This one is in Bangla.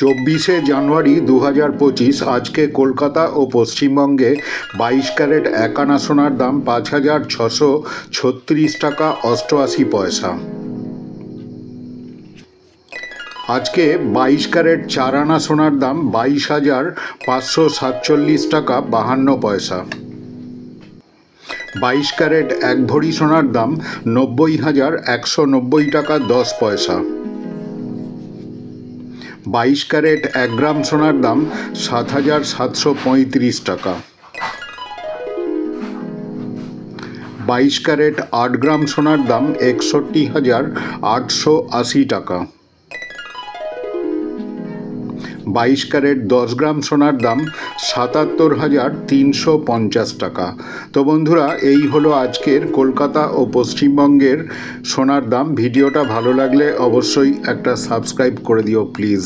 চব্বিশে জানুয়ারি দু হাজার পঁচিশ, আজকে কলকাতা ও পশ্চিমবঙ্গে বাইশ ক্যারেট এক আনা সোনার দাম পাঁচ হাজার ছশো ছত্রিশ টাকা অষ্টআশি পয়সা। আজকে বাইশ ক্যারেট চার আনা সোনার দাম বাইশ হাজার পাঁচশো সাতচল্লিশ টাকা বাহান্ন পয়সা। বাইশ ক্যারেট এক ভরি সোনার দাম নব্বই হাজার একশো নব্বই টাকা দশ পয়সা। বাইশ ক্যারেট এক গ্রাম সোনার দাম সাত হাজার সাতশো পঁয়ত্রিশ টাকা। বাইশ ক্যারেট আট গ্রাম সোনার দাম একষট্টি হাজার আটশো আশি টাকা। বাইশ ক্যারেট দশ গ্রাম সোনার দাম সাতাত্তর হাজার তিনশো পঞ্চাশ টাকা। তো বন্ধুরা, এই হলো আজকের কলকাতা ও পশ্চিমবঙ্গের সোনার দাম। ভিডিওটা ভালো লাগলে অবশ্যই একটা সাবস্ক্রাইব করে দিও, প্লিজ।